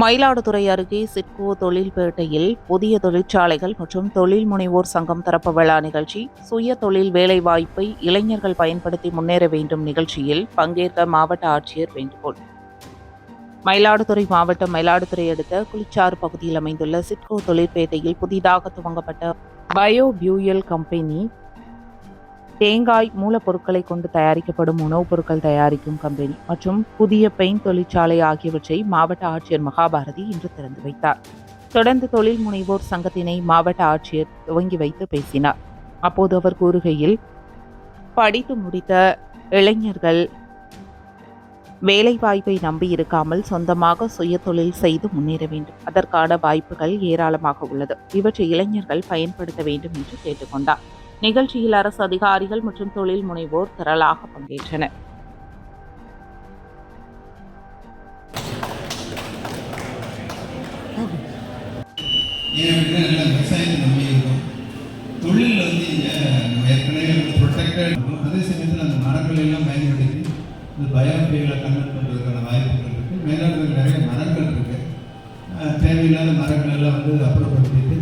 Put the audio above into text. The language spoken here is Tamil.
மயிலாடுதுறை அருகே சிட்கோ தொழில்பேட்டையில் புதிய தொழிற்சாலைகள் மற்றும் தொழில் முனைவோர் சங்கம் தரப்பு விழா நிகழ்ச்சி சுய தொழில் வேலைவாய்ப்பை இளைஞர்கள் பயன்படுத்தி முன்னேற வேண்டும் நிகழ்ச்சியில் பங்கேற்க மாவட்ட ஆட்சியர் வேண்டுகோள். மயிலாடுதுறை மாவட்டம் மயிலாடுதுறை அடுத்த குளிச்சாறு பகுதியில் அமைந்துள்ள சிட்கோ தொழிற்பேட்டையில் புதிதாக துவங்கப்பட்ட பயோ பியூயல் கம்பெனி தேங்காய் மூலப்பொருட்களை கொண்டு தயாரிக்கப்படும் உணவுப் பொருட்கள் தயாரிக்கும் கம்பெனி மற்றும் புதிய பெயின் தொழிற்சாலை ஆகியவற்றை மாவட்ட ஆட்சியர் மகாபாரதி இன்று திறந்து வைத்தார். தொடர்ந்து தொழில் முனைவோர் சங்கத்தினை மாவட்ட ஆட்சியர் துவங்கி வைத்து பேசினார். அப்போது அவர் கூறுகையில் படித்து முடித்த இளைஞர்கள் வேலைவாய்ப்பை நம்பி இருக்காமல் சொந்தமாக சுய தொழில் செய்து முன்னேற வேண்டும். அதற்கான வாய்ப்புகள் ஏராளமாக உள்ளது. இவற்றை இளைஞர்கள் பயன்படுத்த வேண்டும் என்று கேட்டுக்கொண்டார். நிகழ்ச்சியில் அரசு அதிகாரிகள் மற்றும் தொழில் முனைவோர் திரளாக பங்கேற்றனர். தொழிலில் வந்து இங்கே ஏற்கனவே ப்ரொடெக்டட் அதே சமயத்தில் அந்த மரங்கள் எல்லாம் பயன்படுத்தி இந்த கன்வெர்ட் பண்ணுறதுக்கான வாய்ப்புகள் இருக்குது மேலாண்மை நிறைய மரங்கள் இருக்குது தேவையில்லாத மரங்கள் எல்லாம் வந்து அப்புறப்படுத்திட்டு